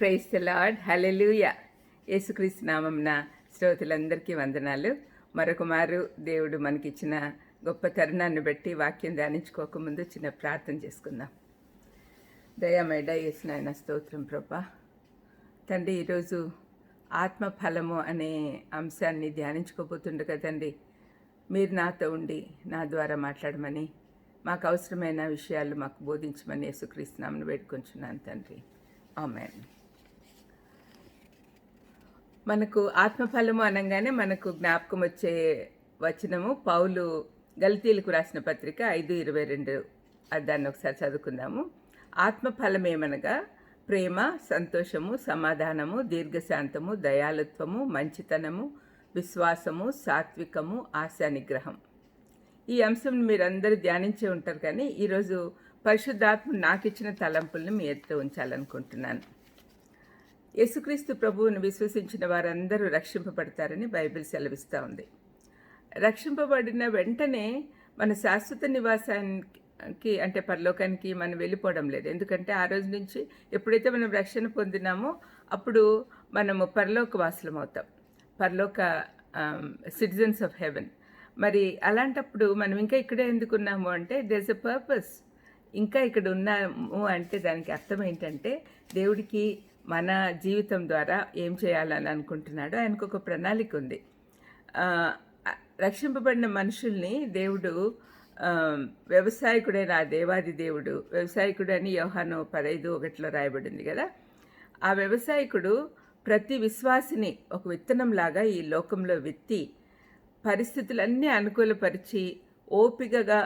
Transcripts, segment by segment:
Price the lord hallelujah యేసుక్రీస్తు నామంన శ్రోతలందరికీ వందనాలు. మరొక మారు దేవుడు మనకిచ్చిన గొప్ప తరుణాన్ని బట్టి వాక్యం ధ్యానించుకోకముందు చిన్న ప్రార్థన చేసుకుందాం. దయామేడ యేసు నాయన స్తోత్రం ప్రభా. తండ్రి ఈరోజు ఆత్మ ఫలము అనే అంశాన్ని ధ్యానించుకోబోతుండగా తండ్రి మీరు నాతో ఉండి నా ద్వారా మాట్లాడమని మాకు అవసరమైన విషయాలు మాకు బోధించమని యేసుక్రీస్తునామను వేడుకొంచున్నాను తండ్రి. ఆమెన్. మనకు ఆత్మఫలము అనగానే మనకు జ్ఞాపకం వచ్చే వచనము పౌలు గల్తీలకు రాసిన పత్రిక ఐదు ఇరవై రెండు. దాన్ని ఒకసారి చదువుకుందాము. ఆత్మఫలమేమనగా ప్రేమ సంతోషము సమాధానము దీర్ఘశాంతము దయాలుత్వము మంచితనము విశ్వాసము సాత్వికము ఆశా నిగ్రహం. ఈ అంశం మీరందరూ ధ్యానించే ఉంటారు కానీ ఈరోజు పరిశుద్ధాత్మ నాకు ఇచ్చిన తలంపుల్ని మీ ఎత్తు ఉంచాలనుకుంటున్నాను. యేసుక్రీస్తు ప్రభువును విశ్వసించిన వారందరూ రక్షింపబడతారని బైబిల్ సెలవిస్తూ ఉంది. రక్షింపబడిన వెంటనే మన శాశ్వత నివాసానికి అంటే పరలోకానికి మనం వెళ్ళిపోవడం లేదు. ఎందుకంటే ఆ రోజు నుంచి ఎప్పుడైతే మనం రక్షణ పొందినామో అప్పుడు మనము పరలోక వాసులం అవుతాం. పరలోక సిటిజన్స్ ఆఫ్ హెవెన్. మరి అలాంటప్పుడు మనం ఇంకా ఇక్కడే ఎందుకున్నాము అంటే దేస్ ఎ పర్పస్ ఇంకా ఇక్కడ ఉన్నాము అంటే దానికి అర్థం ఏంటంటే దేవుడికి మన జీవితం ద్వారా ఏం చేయాలని అనుకుంటున్నాడో ఆయనకు ఒక ప్రణాళిక ఉంది. రక్షింపబడిన మనుషుల్ని దేవుడు వ్యవసాయకుడైన ఆ దేవాది దేవుడు వ్యవసాయకుడు అని యోహాను పదైదు ఒకటిలో రాయబడింది కదా? ఆ వ్యవసాయకుడు ప్రతి విశ్వాసిని ఒక విత్తనంలాగా ఈ లోకంలో విత్తి పరిస్థితులన్నీ అనుకూలపరిచి ఓపికగా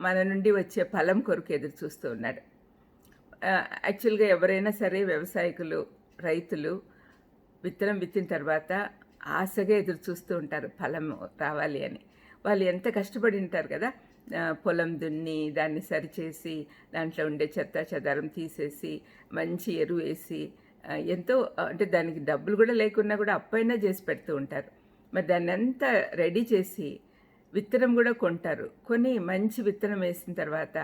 మన నుండి వచ్చే ఫలం కొరకు ఎదురు చూస్తూ ఉన్నాడు. యాక్చువల్గా ఎవరైనా సరే వ్యవసాయకులు రైతులు విత్తనం విత్తిన తర్వాత ఆశగా ఎదురు చూస్తూ ఉంటారు ఫలం రావాలి అని. వాళ్ళు ఎంత కష్టపడి ఉంటారు కదా పొలం దున్ని దాన్ని సరిచేసి దాంట్లో ఉండే చెత్త చెదారం తీసేసి మంచి ఎరువు వేసి ఎంతో అంటే దానికి డబ్బులు కూడా లేకున్నా కూడా అప్పైనా చేసి పెడుతూ ఉంటారు. మరి దాన్ని అంతా రెడీ చేసి విత్తనం కూడా కొంటారు. కొని మంచి విత్తనం వేసిన తర్వాత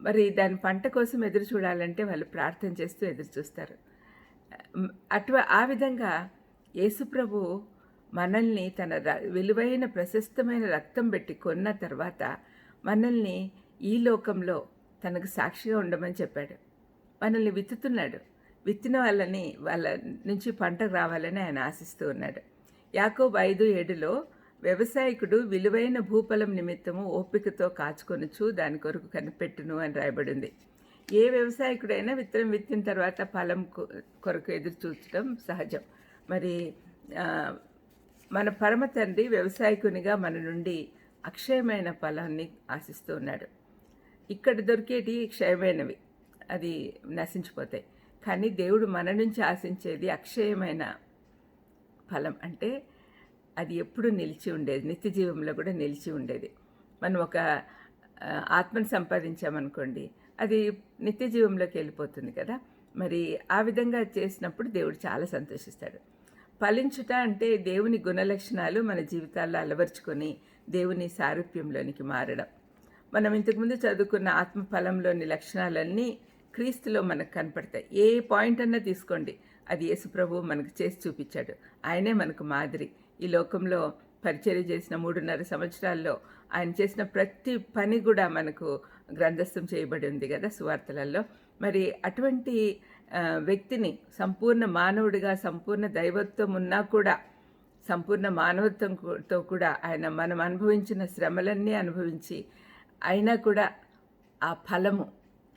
మరి దాని పంట కోసం ఎదురు చూడాలంటే వాళ్ళు ప్రార్థన చేస్తూ ఎదురు చూస్తారు. అటు ఆ విధంగా యేసుప్రభు మనల్ని తన విలువైన ప్రశస్తమైన రక్తం పెట్టి కొన్న తర్వాత మనల్ని ఈ లోకంలో తనకు సాక్షిగా ఉండమని చెప్పాడు. మనల్ని విత్తుతున్నాడు. విత్తిన వాళ్ళని వాళ్ళ నుంచి పంట రావాలని ఆయన ఆశిస్తూ ఉన్నాడు. యాకోబ్ ఐదు ఏడులో వ్యవసాయకుడు విలువైన భూఫలం నిమిత్తము ఓపికతో కాచుకొనుచు దాని కొరకు కనిపెట్టును అని రాయబడింది. ఏ వ్యవసాయకుడైనా విత్తనం విత్తిన తర్వాత ఫలం కొరకు ఎదురు చూచడం సహజం. మరి మన పరమ తండ్రి వ్యవసాయకునిగా మన నుండి అక్షయమైన ఫలాన్ని ఆశిస్తూ ఉన్నాడు. ఇక్కడ దొరికేటి క్షయమైనవి అది నశించిపోతాయి. కానీ దేవుడు మన నుంచి ఆశించేది అక్షయమైన ఫలం అంటే అది ఎప్పుడు నిలిచి ఉండేది. నిత్య జీవంలో కూడా నిలిచి ఉండేది. మనం ఒక ఆత్మను సంపాదించామనుకోండి అది నిత్య జీవంలోకి వెళ్ళిపోతుంది కదా. మరి ఆ విధంగా చేసినప్పుడు దేవుడు చాలా సంతోషిస్తాడు. ఫలించుట అంటే దేవుని గుణలక్షణాలు మన జీవితాల్లో అలవర్చుకొని దేవుని సారూప్యంలోనికి మారడం. మనం ఇంతకుముందు చదువుకున్న ఆత్మ ఫలంలోని లక్షణాలన్నీ క్రీస్తులో మనకు కనపడతాయి. ఏ పాయింట్ అన్నా తీసుకోండి. అది యేసుప్రభు మనకు చేసి చూపించాడు. ఆయనే మనకు మాదిరి. ఈ లోకంలో పరిచర్య చేసిన మూడున్నర సంవత్సరాల్లో ఆయన చేసిన ప్రతి పని కూడా మనకు గ్రంథస్థం చేయబడి ఉంది కదా సువార్తలలో. మరి అటువంటి వ్యక్తిని సంపూర్ణ మానవుడిగా సంపూర్ణ దైవత్వం ఉన్నా కూడా సంపూర్ణ మానవత్వంతో కూడా ఆయన మనం అనుభవించిన శ్రమలన్నీ అనుభవించి అయినా కూడా ఆ ఫలము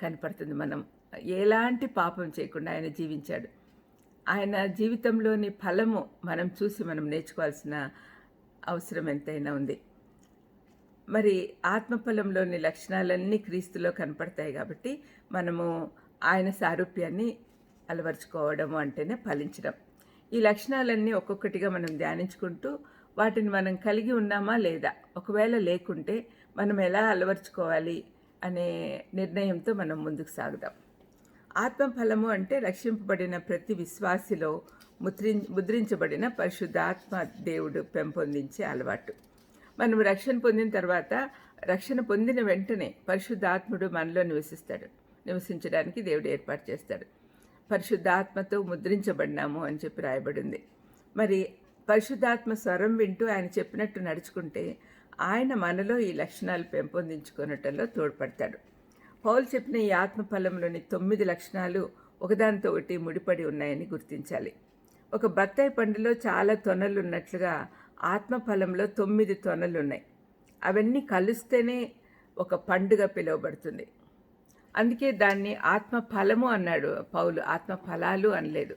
కనపడుతుంది. మనం ఎలాంటి పాపం చేయకుండా ఆయన జీవించాడు. ఆయన జీవితంలోని ఫలము మనం చూసి మనం నేర్చుకోవాల్సిన అవసరం ఎంతైనా ఉంది. మరి ఆత్మఫలంలోని లక్షణాలన్నీ క్రీస్తులో కనపడతాయి కాబట్టి మనము ఆయన సారూప్యాన్ని అలవరుచుకోవడము అంటేనే ఫలించడం. ఈ లక్షణాలన్నీ ఒక్కొక్కటిగా మనం ధ్యానించుకుంటూ వాటిని మనం కలిగి ఉన్నామా లేదా ఒకవేళ లేకుంటే మనం ఎలా అలవర్చుకోవాలి అనే నిర్ణయంతో మనం ముందుకు సాగుదాం. ఆత్మఫలము అంటే రక్షింపబడిన ప్రతి విశ్వాసిలో ముద్రి ముద్రించబడిన పరిశుద్ధాత్మ దేవుడు పెంపొందించే అలవాటు. మనం రక్షణ పొందిన తర్వాత రక్షణ పొందిన వెంటనే పరిశుద్ధాత్ముడు మనలో నివసిస్తాడు. నివసించడానికి దేవుడు ఏర్పాటు చేస్తాడు. పరిశుద్ధాత్మతో ముద్రించబడినాము అని చెప్పి రాయబడింది. మరి పరిశుద్ధాత్మ స్వరం వింటూ ఆయన చెప్పినట్టు నడుచుకుంటే ఆయన మనలో ఈ లక్షణాలు పెంపొందించుకునటంలో తోడ్పడతాడు. పౌలు చెప్పిన ఈ ఆత్మఫలంలోని తొమ్మిది లక్షణాలు ఒకదానితో ఒకటి ముడిపడి ఉన్నాయని గుర్తించాలి. ఒక బత్తాయి పండులో చాలా తొనలు ఉన్నట్లుగా ఆత్మఫలంలో తొమ్మిది తొనలు ఉన్నాయి. అవన్నీ కలిస్తేనే ఒక పండుగ పిలువబడుతుంది. అందుకే దాన్ని ఆత్మ ఫలము అన్నాడు పౌలు. ఆత్మ ఫలాలు అనలేదు.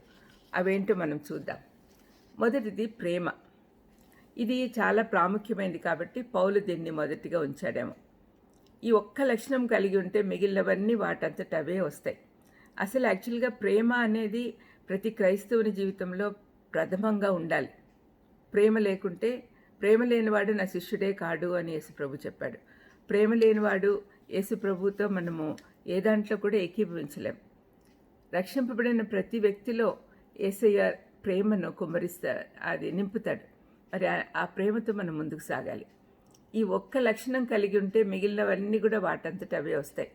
అవేంటో మనం చూద్దాం. మొదటిది ప్రేమ. ఇది చాలా ప్రాముఖ్యమైనది కాబట్టి పౌలు దీన్ని మొదటిగా ఉంచాడేమో. ఈ ఒక్క లక్షణం కలిగి ఉంటే మిగిలినవన్నీ వాటంతట అవే వస్తాయి. అసలు యాక్చువల్గా ప్రేమ అనేది ప్రతి క్రైస్తవుని జీవితంలో ప్రథమంగా ఉండాలి. ప్రేమ లేకుంటే ప్రేమ లేనివాడు నా శిష్యుడే కాడు అని యేసుప్రభు చెప్పాడు. ప్రేమ లేనివాడు యేసుప్రభుతో మనము ఏ దాంట్లో కూడా ఏకీభవించలేం. రక్షింపబడిన ప్రతి వ్యక్తిలో ఏసయ్య ప్రేమను కుమ్మరిస్తా అది నింపుతాడు. మరి ఆ ప్రేమతో మనం ముందుకు సాగాలి. ఈ ఒక్క లక్షణం కలిగి ఉంటే మిగిలినవన్నీ కూడా వాటంతట అవే వస్తాయి.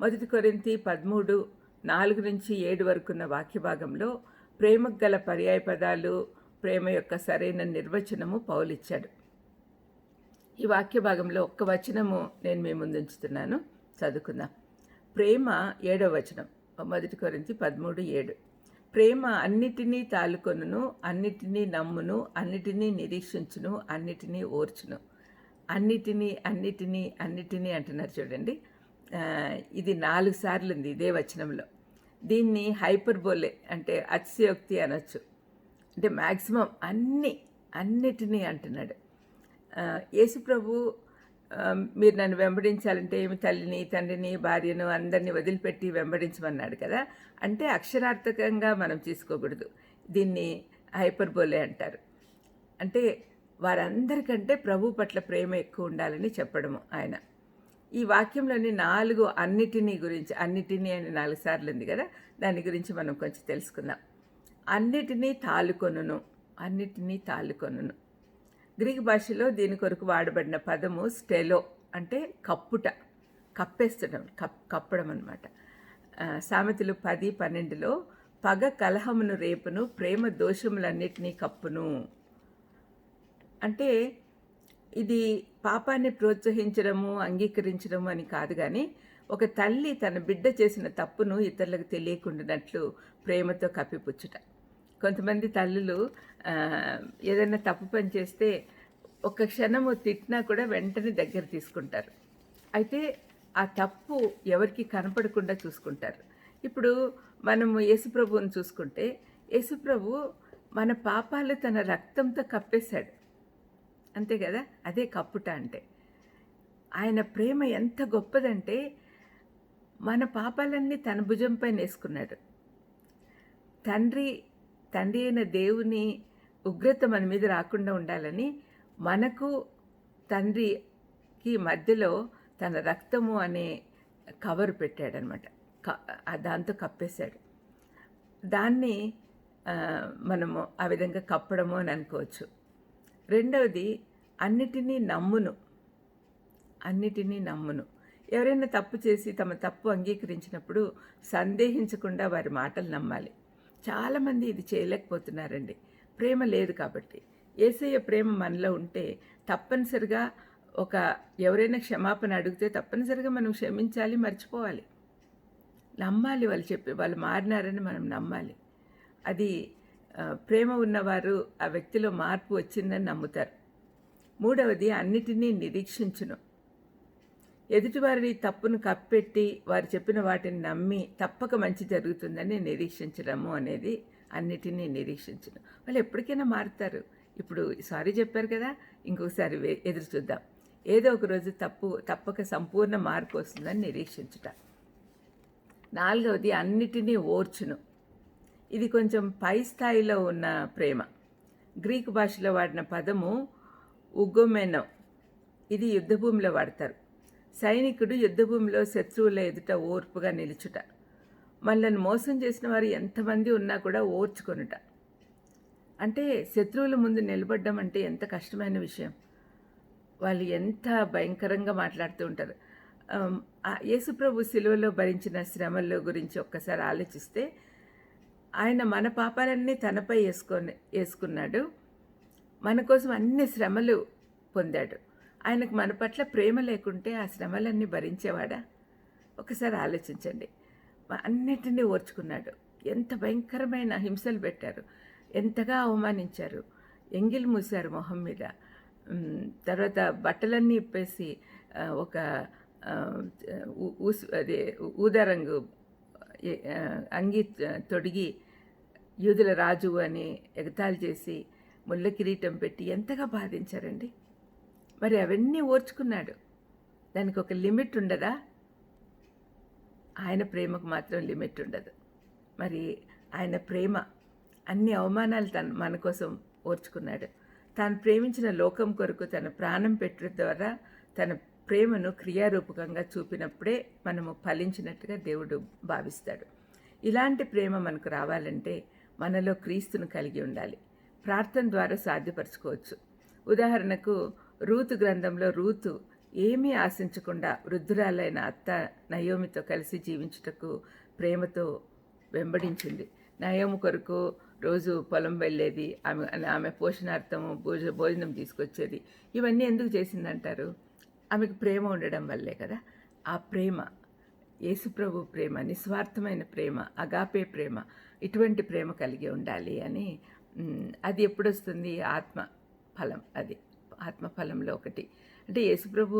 మొదటి కొరింతి పదమూడు నాలుగు నుంచి ఏడు వరకున్న వాక్య భాగంలో ప్రేమకు గల పర్యాయ పదాలు ప్రేమ యొక్క సరైన నిర్వచనము పౌలిచ్చాడు ఈ వాక్య భాగంలో ఒక్క వచనము నేను మీ ముందుంచుతున్నాను చదువుకుందాం. ప్రేమ ఏడో వచనం మొదటి కొరింతి పదమూడు ఏడు. ప్రేమ అన్నిటినీ తాలుకొనును అన్నిటినీ నమ్మును అన్నిటినీ నిరీక్షించును అన్నిటినీ ఓర్చును. అన్నిటినీ అన్నిటినీ అన్నిటినీ అంటున్నారు చూడండి. ఇది నాలుగు సార్లు ఉంది ఇదే వచనంలో. దీన్ని హైపర్బోలే అంటే అతిశయోక్తి అనొచ్చు. అంటే మ్యాక్సిమం అన్ని అన్నిటినీ అంటున్నాడు. యేసుప్రభు మీరు నన్ను వెంబడించాలంటే ఏమి తల్లిని తండ్రిని భార్యను అందరినీ వదిలిపెట్టి వెంబడించమన్నాడు కదా. అంటే అక్షరార్థకంగా మనం తీసుకోకూడదు. దీన్ని హైపర్బోలే అంటారు. అంటే వారందరికంటే ప్రభు పట్ల ప్రేమ ఎక్కువ ఉండాలని చెప్పడము ఆయన. ఈ వాక్యంలోని నాలుగు అన్నిటినీ గురించి అన్నిటినీ అని నాలుగు సార్లు ఉంది కదా దాని గురించి మనం కొంచెం తెలుసుకుందాం. అన్నిటినీ తాలుకొనును అన్నిటినీ తాలుకొనును. గ్రీక్ భాషలో దీని కొరకు వాడబడిన పదము స్టెలో అంటే కప్పుట కప్పేస్తడం కప్ కప్పడం అనమాట సామెతలు పది పన్నెండులో పగ కలహమును రేపును ప్రేమ దోషములన్నిటినీ కప్పును. అంటే ఇది పాపాన్ని ప్రోత్సహించడము అంగీకరించడము అని కాదు కానీ ఒక తల్లి తన బిడ్డ చేసిన తప్పును ఇతరులకు తెలియకుండానట్లు ప్రేమతో కప్పిపుచ్చుట. కొంతమంది తల్లులు ఏదైనా తప్పు పని చేస్తే ఒక క్షణము తిట్టినా కూడా వెంటనే దగ్గర తీసుకుంటారు. అయితే ఆ తప్పు ఎవరికి కనపడకుండా చూసుకుంటారు. ఇప్పుడు మనము యేసుప్రభువుని చూసుకుంటే యేసుప్రభు మన పాపాలు తన రక్తంతో కప్పేశాడు. అంతే కదా? అదే కప్పుట అంటే. ఆయన ప్రేమ ఎంత గొప్పదంటే మన పాపాలన్నీ తన భుజంపై వేసుకున్నాడు. తండ్రి తండ్రి అయిన దేవుని ఉగ్రత మన మీద రాకుండా ఉండాలని మనకు తండ్రికి మధ్యలో తన రక్తము అనే కవర్ పెట్టాడనమాట. దాంతో కప్పేశాడు. దాన్ని మనము ఆ విధంగా కప్పడము అని అనుకోవచ్చు. రెండవది అన్నిటినీ నమ్మును. అన్నిటినీ నమ్మును. ఎవరైనా తప్పు చేసి తమ తప్పు అంగీకరించినప్పుడు సందేహించకుండా వారి మాటలు నమ్మాలి. చాలామంది ఇది చేయలేకపోతున్నారండి. ప్రేమ లేదు కాబట్టి. ఏసయ్య ప్రేమ మనలో ఉంటే తప్పనిసరిగా ఒక ఎవరైనా క్షమాపణ అడిగితే తప్పనిసరిగా మనం క్షమించాలి మర్చిపోవాలి. నమ్మాలి వాళ్ళు చెప్పి వాళ్ళు మారినారని మనం నమ్మాలి. అది ప్రేమ ఉన్నవారు ఆ వ్యక్తిలో మార్పు వచ్చిందని నమ్ముతారు. మూడవది అన్నిటినీ నిరీక్షించును. ఎదుటివారి తప్పును కప్పెట్టి వారు చెప్పిన వాటిని నమ్మి తప్పక మంచి జరుగుతుందని నిరీక్షించడము అనేది అన్నిటినీ నిరీక్షించడం వాళ్ళు ఎప్పటికైనా మారుతారు. ఇప్పుడు సారీ చెప్పారు కదా ఇంకొకసారి ఎదురు చూద్దాం. ఏదో ఒక రోజు తప్పు తప్పక సంపూర్ణ మార్పు వస్తుందని నిరీక్షించుట. నాలుగవది అన్నిటినీ ఓర్చును. ఇది కొంచెం పై స్థాయిలో ఉన్న ప్రేమ. గ్రీకు భాషలో వాడిన పదము ఉగ్గొమెనో ఇది యుద్ధభూమిలో వాడతారు. సైనికుడు యుద్ధభూమిలో శత్రువుల ఎదుట ఓర్పుగా నిలుచుట. మనల్ని మోసం చేసిన వారు ఎంతమంది ఉన్నా కూడా ఓర్చుకొనుట. అంటే శత్రువుల ముందు నిలబడ్డం అంటే ఎంత కష్టమైన విషయం. వాళ్ళు ఎంత భయంకరంగా మాట్లాడుతూ ఉంటారు. యేసుప్రభు శిలువలో భరించిన శ్రమల గురించి ఒక్కసారి ఆలోచిస్తే ఆయన మన పాపాలన్నీ తనపై వేసుకొని వేసుకున్నాడు. మన కోసం అన్ని శ్రమలు పొందాడు. ఆయనకు మన పట్ల ప్రేమ లేకుంటే ఆ శ్రమలన్నీ భరించేవాడా? ఒకసారి ఆలోచించండి. అన్నిటినీ ఓర్చుకున్నాడు. ఎంత భయంకరమైన హింసలు పెట్టారు. ఎంతగా అవమానించారు. ఎంగిల్ మూశారు మొహం మీద. తర్వాత బట్టలన్నీ ఇప్పేసి ఒక ఊసి అదే ఊదారంగు అంగి తొడిగి యూదుల రాజు అని ఎగతాళి చేసి ముళ్ళ కిరీటం పెట్టి ఎంతగా బాధించారండి? మరి అవన్నీ ఓర్చుకున్నాడు. దానికి ఒక లిమిట్ ఉండదా? ఆయన ప్రేమకు మాత్రం లిమిట్ ఉండదు. మరి ఆయన ప్రేమ అన్ని అవమానాలు తను మన కోసం ఓర్చుకున్నాడు. తాను ప్రేమించిన లోకం కొరకు తన ప్రాణం పెట్టడం ద్వారా తన ప్రేమను క్రియారూపకంగా చూపినప్పుడే మనము ఫలించినట్టుగా దేవుడు భావిస్తాడు. ఇలాంటి ప్రేమ మనకు రావాలంటే మనలో క్రీస్తును కలిగి ఉండాలి. ప్రార్థన ద్వారా సాధ్యపరచుకోవచ్చు. ఉదాహరణకు రూతు గ్రంథంలో రూతు ఏమీ ఆశించకుండా వృద్ధురాలైన అత్త నయోమితో కలిసి జీవించుటకు ప్రేమతో వెంబడించింది. నయోమి కొరకు రోజు పొలం వెళ్ళేది ఆమె ఆమె పోషణార్థము భోజ భోజనం తీసుకొచ్చేది. ఇవన్నీ ఎందుకు చేసిందంటారు? ఆమెకు ప్రేమ ఉండడం వల్లే కదా. ఆ ప్రేమ యేసుప్రభు ప్రేమ నిస్వార్థమైన ప్రేమ అగాపే ప్రేమ ఇటువంటి ప్రేమ కలిగి ఉండాలి అని అది ఎప్పుడొస్తుంది? ఆత్మ ఫలం అది ఆత్మ ఫలంలో ఒకటి. అంటే యేసుప్రభు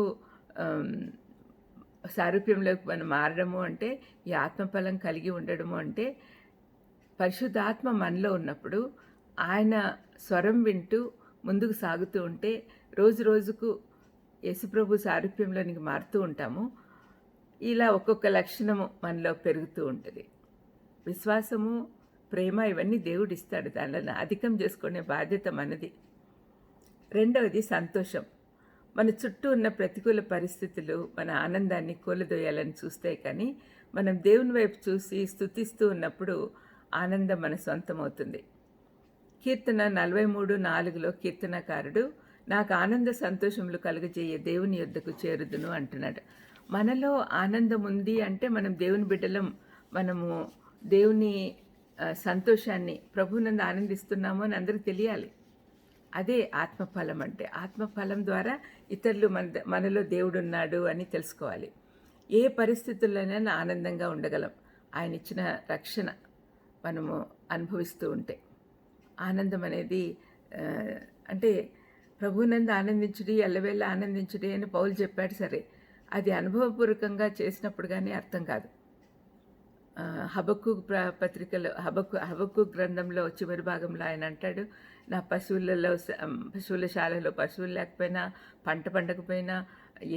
సారూప్యంలోకి మనం మారడము అంటే ఈ ఆత్మఫలం కలిగి ఉండడము అంటే పరిశుద్ధాత్మ మనలో ఉన్నప్పుడు ఆయన స్వరం వింటూ ముందుకు సాగుతూ ఉంటే రోజు రోజుకు యేసుప్రభు సారూప్యంలోనికి మారుతూ ఉంటాము. ఇలా ఒక్కొక్క లక్షణము మనలో పెరుగుతూ ఉంటుంది. విశ్వాసము ప్రేమ ఇవన్నీ దేవుడు ఇస్తాడు దానిలో అధికం చేసుకునే బాధ్యత మనది. రెండవది సంతోషం. మన చుట్టూ ఉన్న ప్రతికూల పరిస్థితులు మన ఆనందాన్ని కూలదోయాలని చూస్తే కానీ మనం దేవుని వైపు చూసి స్థుతిస్తూ ఉన్నప్పుడు ఆనందం మన సొంతమవుతుంది. కీర్తన నలభై మూడు నాలుగులో కీర్తనకారుడు నాకు ఆనంద సంతోషములు కలుగజేయే దేవుని యొద్దకు చేరుదును అంటున్నాడు. మనలో ఆనందం ఉంది అంటే మనం దేవుని బిడ్డలం మనము దేవుని సంతోషాన్ని ప్రభునందు ఆనందిస్తున్నాము అని అందరికీ తెలియాలి. అదే ఆత్మఫలం అంటే ఆత్మఫలం ద్వారా ఇతరులు మన మనలో దేవుడు ఉన్నాడు అని తెలుసుకోవాలి. ఏ పరిస్థితుల్లోనైనా ఆనందంగా ఉండగలం. ఆయన ఇచ్చిన రక్షణ మనము అనుభవిస్తూ ఉంటే. ఆనందం అనేది అంటే ప్రభునందు ఆనందించుడి ఎల్లవేళ ఆనందించుడి అని పౌలు చెప్పాడు. సరే అది అనుభవపూర్వకంగా చేసినప్పుడు కానీ అర్థం కాదు. హబక్కు పత్రికలో హబక్కు హబక్కు గ్రంథంలో చివరి భాగంలో ఆయన అంటాడు నా పశువులలో పశువుల శాలలో పశువులు లేకపోయినా పంట పండకపోయినా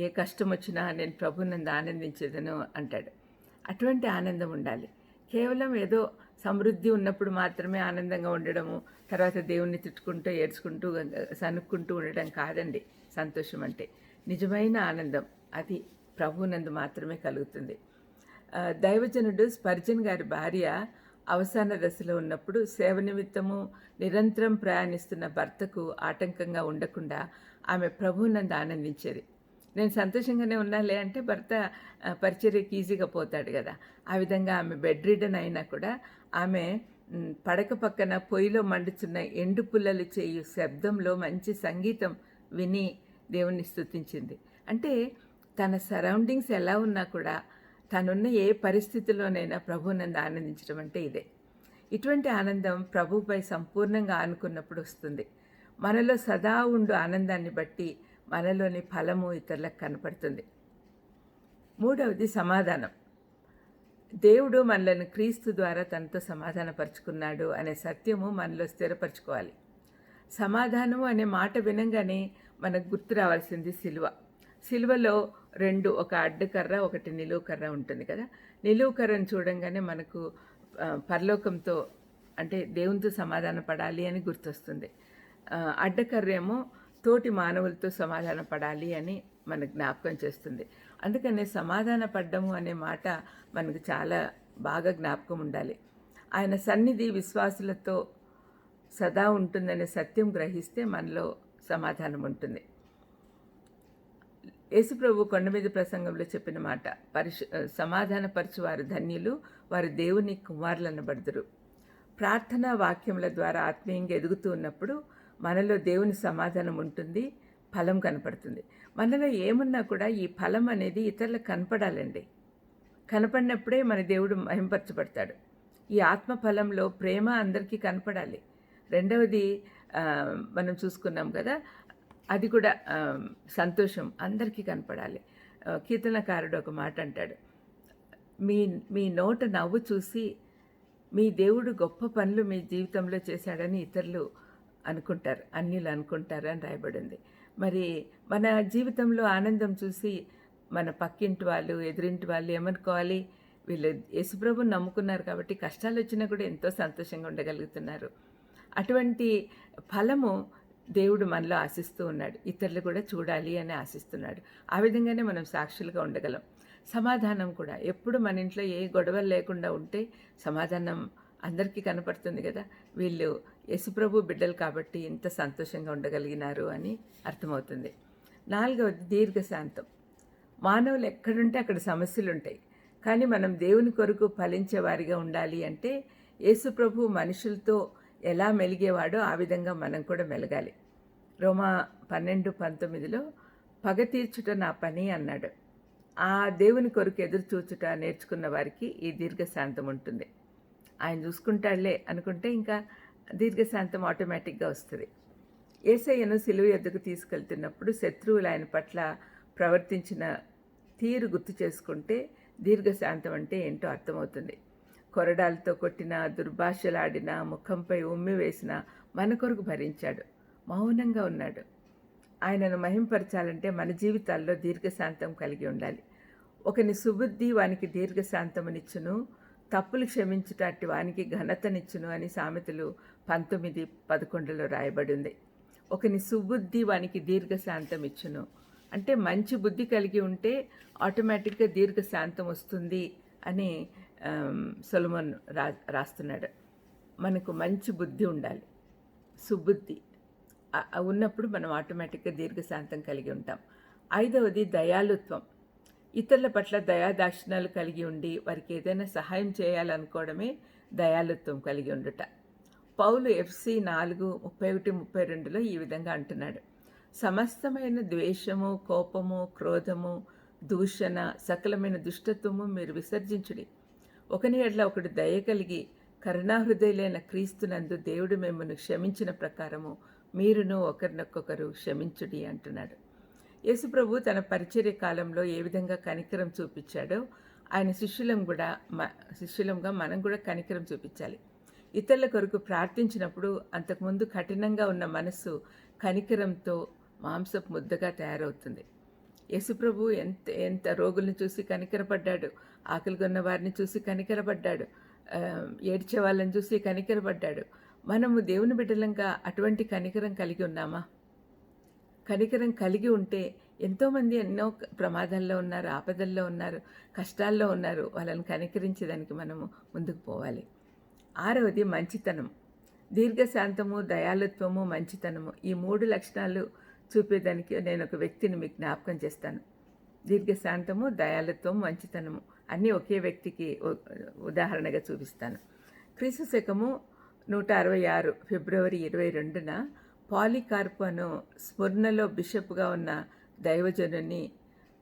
ఏ కష్టం వచ్చినా నేను ప్రభునందు ఆనందించేదను అంటాడు. అటువంటి ఆనందం ఉండాలి. కేవలం ఏదో సమృద్ధి ఉన్నప్పుడు మాత్రమే ఆనందంగా ఉండడము తర్వాత దేవుణ్ణి తిట్టుకుంటూ ఏడ్చుకుంటూ సనుక్కుంటూ ఉండడం కాదండి. సంతోషం అంటే. నిజమైన ఆనందం అది ప్రభునందు మాత్రమే కలుగుతుంది. దైవజనుడు స్పర్జన్ గారి భార్య అవసాన దశలో ఉన్నప్పుడు సేవ నిమిత్తము నిరంతరం ప్రయాణిస్తున్న భర్తకు ఆటంకంగా ఉండకుండా ఆమె ప్రభునందు ఆనందించేది. నేను సంతోషంగానే ఉన్నాలే అంటే భర్త ఆ, పరిచర్యకి ఈజీగా పోతాడు కదా. ఆ విధంగా ఆమె బెడ్ రిడన్ అయినా కూడా ఆమె పడక పక్కన పొయ్యిలో మండుచున్న ఎండు పుల్లలు చేయు శబ్దంలో మంచి సంగీతం విని దేవుణ్ణి స్తుతించింది. అంటే తన సరౌండింగ్స్ ఎలా ఉన్నా కూడా తనున్న ఏ పరిస్థితిలోనైనా ప్రభునందు ఆనందించడం అంటే ఇదే. ఇటువంటి ఆనందం ప్రభుపై సంపూర్ణంగా ఆనుకున్నప్పుడు వస్తుంది. మనలో సదా ఉండు ఆనందాన్ని బట్టి మనలోని ఫలము ఇతరులకు కనపడుతుంది. మూడవది సమాధానం. దేవుడు మనలను క్రీస్తు ద్వారా తనతో సమాధానపరుచుకున్నాడు అనే సత్యము మనలో స్థిరపరచుకోవాలి. సమాధానము అనే మాట వినంగానే మనకు గుర్తు రావాల్సింది సిలువ. సిలువలో రెండు ఒక అడ్డకర్ర ఒకటి నిలువు కర్ర ఉంటుంది కదా? నిలువు కర్రను చూడంగానే మనకు పరలోకంతో అంటే దేవునితో సమాధాన పడాలి అని గుర్తొస్తుంది. అడ్డకర్రేమో అడ్డకర్ర ఏమో తోటి మానవులతో సమాధాన పడాలి అని మన జ్ఞాపకం చేస్తుంది. అందుకనే సమాధాన పడ్డము అనే మాట మనకు చాలా బాగా జ్ఞాపకం ఉండాలి. ఆయన సన్నిధి విశ్వాసులతో సదా ఉంటుందనే సత్యం గ్రహిస్తే మనలో సమాధానం ఉంటుంది. యేసుప్రభు కొండ మీద ప్రసంగంలో చెప్పిన మాట పరిశు సమాధానపరచు వారు ధన్యులు వారు దేవుని కుమారులనబడుదురు. ప్రార్థనా వాక్యముల ద్వారా ఆత్మీయంగా ఎదుగుతూ ఉన్నప్పుడు మనలో దేవుని సమాధానం ఉంటుంది ఫలం కనపడుతుంది. మనలో ఏమున్నా కూడా ఈ ఫలం అనేది ఇతరులకు కనపడాలండి. కనపడినప్పుడే మన దేవుడు మహింపరచబడతాడు. ఈ ఆత్మ ఫలంలో ప్రేమ అందరికీ కనపడాలి. రెండవది మనం చూసుకున్నాం కదా అది కూడా సంతోషం అందరికీ కనపడాలి. కీర్తనకారుడు ఒక మాట అంటాడు. మీ మీ నోట నవ్వు చూసి మీ దేవుడు గొప్ప పనులు మీ జీవితంలో చేశాడని ఇతరులు అనుకుంటారు అన్యులు అనుకుంటారు అని రాయబడింది. మరి మన జీవితంలో ఆనందం చూసి మన పక్కింటి వాళ్ళు ఎదురింటి వాళ్ళు ఏమనుకోవాలి? వీళ్ళు యేసుప్రభుని నమ్ముకున్నారు కాబట్టి కష్టాలు వచ్చినా కూడా ఎంతో సంతోషంగా ఉండగలుగుతున్నారు. అటువంటి ఫలము దేవుడు మనలో ఆశిస్తూ ఉన్నాడు. ఇతరులు కూడా చూడాలి అని ఆశిస్తున్నాడు. ఆ విధంగానే మనం సాక్షులుగా ఉండగలం. సమాధానం కూడా. ఎప్పుడు మన ఇంట్లో ఏ గొడవలు లేకుండా ఉంటే సమాధానం అందరికీ కనపడుతుంది కదా. వీళ్ళు యశుప్రభు బిడ్డలు కాబట్టి ఇంత సంతోషంగా ఉండగలిగినారు అని అర్థమవుతుంది. నాలుగవది దీర్ఘశాంతం. మానవులు ఎక్కడుంటే అక్కడ సమస్యలు ఉంటాయి కానీ మనం దేవుని కొరకు ఫలించే వారిగా ఉండాలి అంటే యేసుప్రభు మనుషులతో ఎలా మెలిగేవాడో ఆ విధంగా మనం కూడా మెలగాలి. రోమా పన్నెండు పంతొమ్మిదిలో పగ తీర్చుట నా పని అన్నాడు. ఆ దేవుని కొరకు ఎదురు చూచుట నేర్చుకున్న వారికి ఈ దీర్ఘశాంతం ఉంటుంది. ఆయన చూసుకుంటాడులే అనుకుంటే ఇంకా దీర్ఘశాంతం ఆటోమేటిక్గా వస్తుంది. ఏసయ్యను సిలువ ఎద్దుకు తీసుకెళ్తున్నప్పుడు శత్రువులు ఆయన పట్ల ప్రవర్తించిన తీరు గుర్తు చేసుకుంటే దీర్ఘశాంతం అంటే ఏంటో అర్థమవుతుంది. కొరడాలతో కొట్టిన దుర్భాషలాడిన ముఖంపై ఉమ్మి వేసిన మన కొరకు భరించాడు. మౌనంగా ఉన్నాడు. ఆయనను మహింపరచాలంటే మన జీవితాల్లో దీర్ఘశాంతం కలిగి ఉండాలి. ఒకని సుబుద్ధి వానికి దీర్ఘశాంతమునిచ్చును తప్పులు క్షమించుటట్టి వానికి ఘనతనిచ్చును అని సామెతలు పంతొమ్మిది పదకొండులో రాయబడి ఉంది ఒకని సుబుద్ధి వానికి దీర్ఘశాంతం ఇచ్చును. అంటే మంచి బుద్ధి కలిగి ఉంటే ఆటోమేటిక్గా దీర్ఘశాంతం వస్తుంది అని సొలమన్ రా రాస్తున్నాడు. మనకు మంచి బుద్ధి ఉండాలి. సుబుద్ధి. ఉన్నప్పుడు మనం ఆటోమేటిక్గా దీర్ఘశాంతం కలిగి ఉంటాం. ఐదవది దయాలుత్వం. ఇతరుల పట్ల దయాదాక్షిణాలు కలిగి ఉండి వారికి ఏదైనా సహాయం చేయాలనుకోవడమే దయాలుత్వం కలిగి ఉండుట. పౌలు ఎఫ్సి నాలుగు ముప్పై ఒకటి ముప్పై రెండులో ఈ విధంగా అంటున్నాడు. సమస్తమైన ద్వేషము కోపము క్రోధము దూషణ సకలమైన దుష్టత్వము మీరు విసర్జించుడి. ఒకని ఎడ్ల ఒకడు దయ కలిగి కరుణాహృదయులైన క్రీస్తునందు దేవుడు మిమ్మల్ని క్షమించిన ప్రకారము మీరును ఒకరినొక్కొకరు క్షమించుడి అంటున్నాడు. యేసుప్రభు తన పరిచర్య కాలంలో ఏ విధంగా కనికరం చూపించాడో ఆయన శిష్యులం కూడా మ శిష్యులంగా మనం కూడా కనికరం చూపించాలి. ఇతరుల కొరకు ప్రార్థించినప్పుడు అంతకుముందు కఠినంగా ఉన్న మనస్సు కనికరంతో మాంసపు ముద్దగా తయారవుతుంది. యశుప్రభు ఎంత ఎంత రోగుల్ని చూసి కనికరపడ్డాడు ఆకలిగొన్న వారిని చూసి కనికరపడ్డాడు ఏడ్చే వాళ్ళని చూసి కనికరపడ్డాడు. మనము దేవుని బిడ్డలంగా అటువంటి కనికరం కలిగి ఉన్నామా? కనికరం కలిగి ఉంటే ఎంతోమంది ఎన్నో ప్రమాదాల్లో ఉన్నారు ఆపదల్లో ఉన్నారు కష్టాల్లో ఉన్నారు. వాళ్ళని కనికరించేదానికి మనము ముందుకు పోవాలి. ఆరవది మంచితనం. దీర్ఘశాంతము దయాలుత్వము మంచితనము. ఈ మూడు లక్షణాలు చూపేదానికి నేను ఒక వ్యక్తిని మీకు జ్ఞాపకం చేస్తాను. దీర్ఘశాంతము దయాలుత్వం మంచితనము. అన్నీ ఒకే వ్యక్తికి ఉదాహరణగా చూపిస్తాను. క్రీస్తు శకము నూట అరవై ఆరు ఫిబ్రవరి ఇరవై రెండున పాలికార్పు అను స్మరణలో బిషప్గా ఉన్న దైవజనుని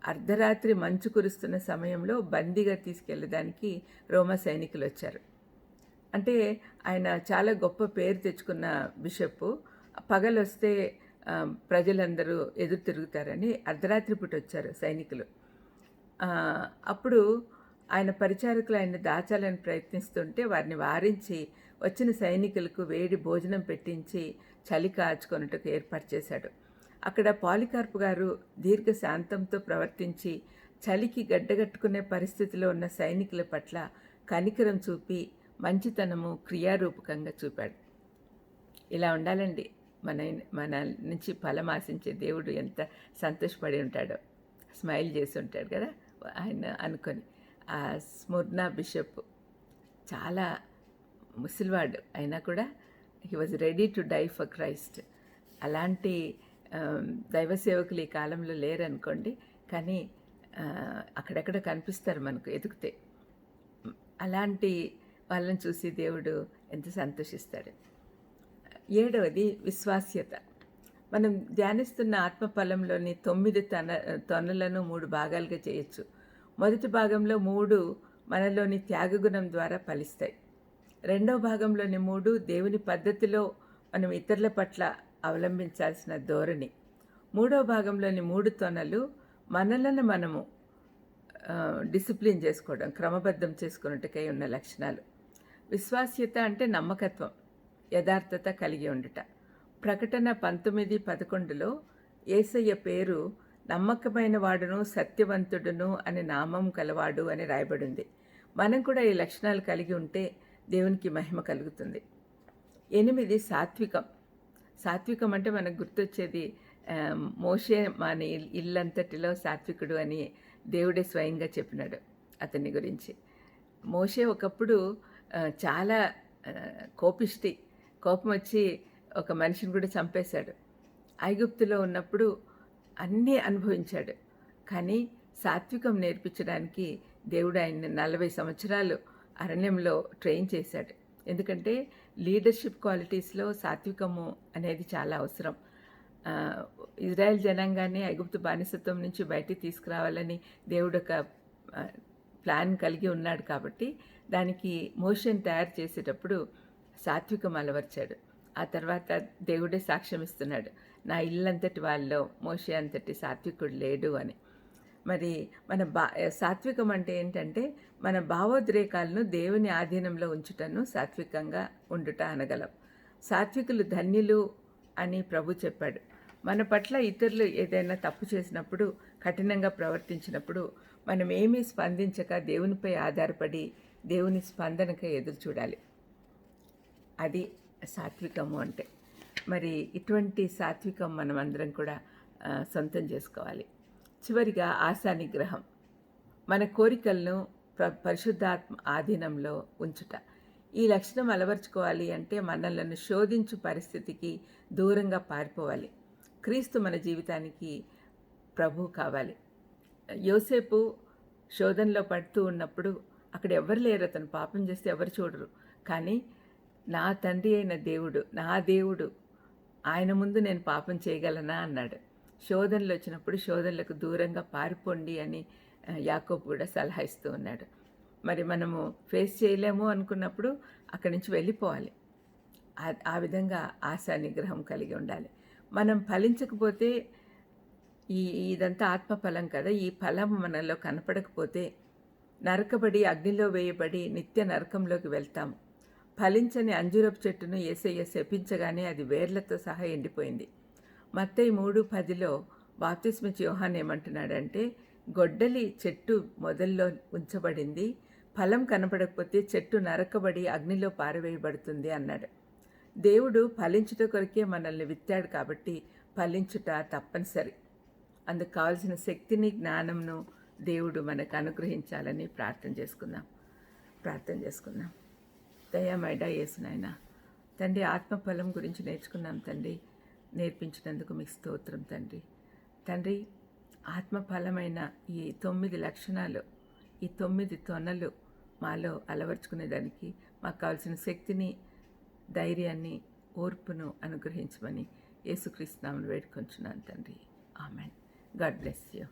అర్ధరాత్రి మంచు కురుస్తున్న సమయంలో బందీగా తీసుకెళ్ళడానికి రోమా సైనికులు వచ్చారు అంటే ఆయన చాలా గొప్ప పేరు తెచ్చుకున్న బిషప్. పగలొస్తే ప్రజలందరూ ఎదురు తిరుగుతారని అర్ధరాత్రి పూట వచ్చారు సైనికులు. అప్పుడు ఆయన పరిచారకులు ఆయన దాచాలని ప్రయత్నిస్తుంటే వారిని వారించి వచ్చిన సైనికులకు వేడి భోజనం పెట్టించి చలి కాచుకొనుటకు ఏర్పాటు చేశాడు. అక్కడ పాలికార్పు గారు దీర్ఘ శాంతంతో ప్రవర్తించి చలికి గడ్డగట్టుకునే పరిస్థితిలో ఉన్న సైనికుల పట్ల కనికరం చూపి మంచితనము క్రియారూపకంగా చూపాడు. ఇలా ఉండాలండి. మన మన నుంచి ఫలం ఆశించే దేవుడు ఎంత సంతోషపడి ఉంటాడో. స్మైల్ చేసి ఉంటాడు కదా ఆయన అనుకొని. ఆ స్ముర్నా బిషప్ చాలా ముసలివాడు. అయినా కూడా he was ready to die for Christ అలాంటి దైవ సేవకులు ఈ కాలంలో లేరనుకోండి. కానీ అక్కడెక్కడ అక్కడక్కడ కనిపిస్తారు మనకు ఎదుగుతే. అలాంటి వాళ్ళని చూసి దేవుడు ఎంత సంతోషిస్తాడు. ఏడవది విశ్వాస్యత. మనం ధ్యానిస్తున్న ఆత్మఫలంలోని తొమ్మిది తన తొనలను మూడు భాగాలుగా చేయొచ్చు. మొదటి భాగంలో మూడు మనలోని త్యాగగుణం ద్వారా ఫలిస్తాయి. రెండవ భాగంలోని మూడు దేవుని పద్ధతిలో మనం ఇతరుల పట్ల అవలంబించాల్సిన ధోరణి. మూడవ భాగంలోని మూడు తొనలు మనలను మనము డిసిప్లిన్ చేసుకోవడం క్రమబద్ధం చేసుకున్నట్టుకై ఉన్న లక్షణాలు. విశ్వాస్యత అంటే నమ్మకత్వం యథార్థత కలిగి ఉండుట. ప్రకటన పంతొమ్మిది పదకొండులో ఏసయ్య పేరు నమ్మకమైన వాడును సత్యవంతుడును అనే నామం కలవాడు అని రాయబడింది. మనం కూడా ఈ లక్షణాలు కలిగి ఉంటే దేవునికి మహిమ కలుగుతుంది. ఎనిమిది సాత్వికం. సాత్వికం అంటే మనకు గుర్తొచ్చేది మోషే మన ఇల్లంతటిలో సాత్వికుడు అని దేవుడే స్వయంగా చెప్పినాడు అతని గురించి. మోషే ఒకప్పుడు చాలా కోపిష్టి. కోపం వచ్చి ఒక మనిషిని కూడా చంపేశాడు. ఐగుప్తులో ఉన్నప్పుడు అన్నీ అనుభవించాడు. కానీ సాత్వికం నేర్పించడానికి దేవుడు ఆయన్ని నలభై సంవత్సరాలు అరణ్యంలో ట్రైన్ చేశాడు. ఎందుకంటే లీడర్షిప్ క్వాలిటీస్లో సాత్వికము అనేది చాలా అవసరం. ఇజ్రాయెల్ జనాంగాన్ని ఐగుప్తు బానిసత్వం నుంచి బయటికి తీసుకురావాలని దేవుడు ఒక ప్లాన్ కలిగి ఉన్నాడు కాబట్టి దానికి మోషన్ తయారు చేసేటప్పుడు సాత్వికం అలవర్చాడు. ఆ తర్వాత దేవుడే సాక్ష్యం ఇస్తున్నాడు. నా ఇల్లంతటి వాళ్ళలో మోషే అంతటి సాత్వికుడు లేడు అని. మరి మన బా సాత్వికం అంటే ఏంటంటే మన భావోద్రేకాలను దేవుని ఆధీనంలో ఉంచుటను సాత్వికంగా ఉండుట అనగలం. సాత్వికులు ధన్యులు అని ప్రభు చెప్పాడు. మన పట్ల ఇతరులు ఏదైనా తప్పు చేసినప్పుడు కఠినంగా ప్రవర్తించినప్పుడు మనం ఏమీ స్పందించక దేవునిపై ఆధారపడి దేవుని స్పందనకై ఎదురు చూడాలి. అది సాత్వికము అంటే. మరి ఇటువంటి సాత్వికం మనం అందరం కూడా సొంతం చేసుకోవాలి. చివరిగా ఆశా నిగ్రహం మన కోరికలను ప్ర పరిశుద్ధాత్మ ఆధీనంలో ఉంచుట. ఈ లక్షణం అలవర్చుకోవాలి అంటే మనలను శోధించు పరిస్థితికి దూరంగా పారిపోవాలి. క్రీస్తు మన జీవితానికి ప్రభు కావాలి. యోసేపు శోధనలో పడుతూ ఉన్నప్పుడు అక్కడ ఎవరు లేరు అతను పాపం చేస్తే ఎవరు చూడరు. కానీ నా తండ్రి అయిన దేవుడు నా దేవుడు ఆయన ముందు నేను పాపం చేయగలనా? అన్నాడు. శోధనలు వచ్చినప్పుడు శోధనలకు దూరంగా పారిపోండి అని యాకోబు కూడా సలహా ఇస్తూ ఉన్నాడు. మరి మనము ఫేస్ చేయలేము అనుకున్నప్పుడు అక్కడి నుంచి వెళ్ళిపోవాలి. ఆ విధంగా ఆశా నిగ్రహం కలిగి ఉండాలి. మనం ఫలించకపోతే ఈ ఇదంతా ఆత్మఫలం కదా. ఈ ఫలం మనలో కనపడకపోతే నరకబడి అగ్నిలో వేయబడి నిత్య నరకంలోకి వెళ్తాం. ఫలించని అంజూరపు చెట్టును ఏసయ్య శపించగానే అది వేర్లతో సహా ఎండిపోయింది. మత్తయి మూడు పదిలో బాప్తిస్మిచ్ యోహాన్ ఏమంటున్నాడంటే గొడ్డలి చెట్టు మొదల్లో ఉంచబడింది. ఫలం కనపడకపోతే చెట్టు నరకబడి అగ్నిలో పారవేయబడుతుంది అన్నాడు. దేవుడు ఫలించుట కొరకే మనల్ని విత్తాడు కాబట్టి ఫలించుట తప్పనిసరి. అందుకు కావాల్సిన శక్తిని జ్ఞానంను దేవుడు మనకు అనుగ్రహించాలని ప్రార్థన చేసుకుందాం. ప్రార్థన చేసుకుందాం. దయామైడా యేసునాయన తండ్రి ఆత్మఫలం గురించి నేర్చుకున్నాం తండ్రి. నేర్పించినందుకు మీకు స్తోత్రం తండ్రి. తండ్రి ఆత్మఫలమైన ఈ తొమ్మిది లక్షణాలు ఈ తొమ్మిది తొనలు మాలో అలవర్చుకునేదానికి మాకు కావాల్సిన శక్తిని ధైర్యాన్ని ఓర్పును అనుగ్రహించమని యేసుక్రీస్తునామను వేడుకొంచున్నాను తండ్రి. ఆమెన్. God bless you.